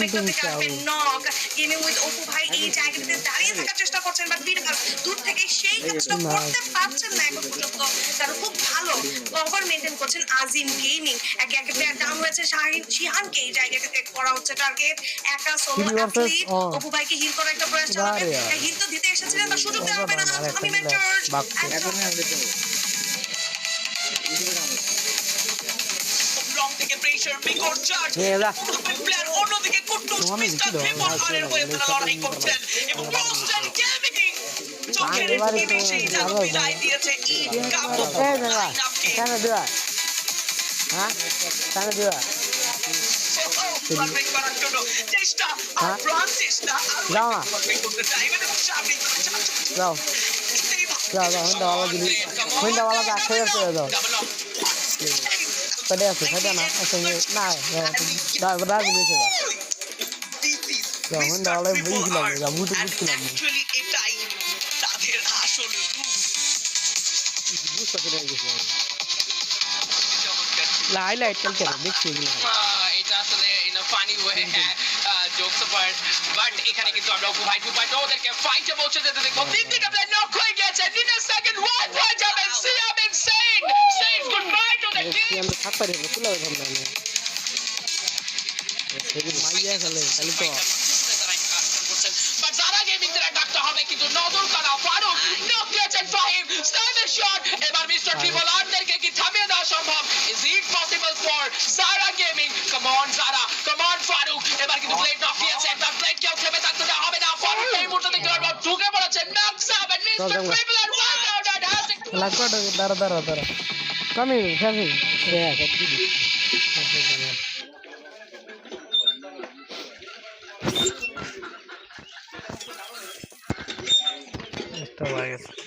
Maker থেকে আসবেন knock gaming with Apu ভাই এই জায়গাটিতে দাঁড়িয়ে থাকার চেষ্টা করছেন বাট বিরাজ দূর থেকে সেই কাজটা করতে পারছেন না এখন পর্যন্ত। কারণ খুব ভালো কভার মেনটেন করছেন আজিম গেমিং একে একে প্লেয়ার ডাউন হয়েছে শাহিন শিহানকে এই জায়গাটাতে করা হচ্ছে টার্গেট একা সোলো অ্যাথলিট অপু ভাইকে হিল করার একটা প্রয়াস চালাবেন হিল তো দিতে এসেছিলেন তার সুযোগ দেওয়া হবে না। আমি মেন্টর প্রেসার বিকট চার্জ। প্লেয়ার অন্যদিকে কুট্টুস মিস্টার? ট্রিপল আর এর হয়ে তারা লড়াই করছেন। এবং রোস্টার গেমিং চোখের নিমেষেই যেন বিদায় দিয়েছে ঈদ কাপ কেন দেওয়া হ্যাঁ কেন দেওয়া চেষ্টা। আর? প্রাণ আর করতে সামনে যাও যাও যাও খেয়ে যাও পেটে আছে সেটা না আছে না দাদা দাদা দিয়েছে যাও হইন্দা বাবা বুঝলাম না বুঝতে বুঝছিলাম না তাদের আসল বুঝতে পেরে গেছিলাম চমৎকার ছিল। হাইলাইট চলছে না দেখছি এটা আসলে in a funny way jokes apart but এখানে কিন্তু আমরা অপু ভাই টু পয়েন্ট ওদেরকে ফাইটে পৌঁছে যেতে দেখব তিন তিনটা আমরা থাকতে পারি তুলে ধরলাম না সেদিন মাইয়া খেলে তাহলে তো বাট যারা গেমিং এর ডাকতে হবে কিন্তু নজর কারা ফারুক নক দিয়েছেন ফাহিম স্নাইপার শট এবার মিস্টার ট্রিপল আরদেরকে কি থামিয়ে দেওয়া সম্ভব is it possible for Zara gaming come on Zara come on Farooq এবার কিন্তু ব্লেড নক দিয়েছেন তার ব্লেড কেউ থেমে থাকতে দেওয়া হবে না ফারুক এই মুহূর্তে থেকে এবার ঢুকে পড়েছেন নকস আপ এন্ড মিস্টার চল, চল। Triple R one out and has লাগবে দাঁড়া দাঁড়া দাঁড়া কামি খাবি হ্যাঁ সত্যি Esta va a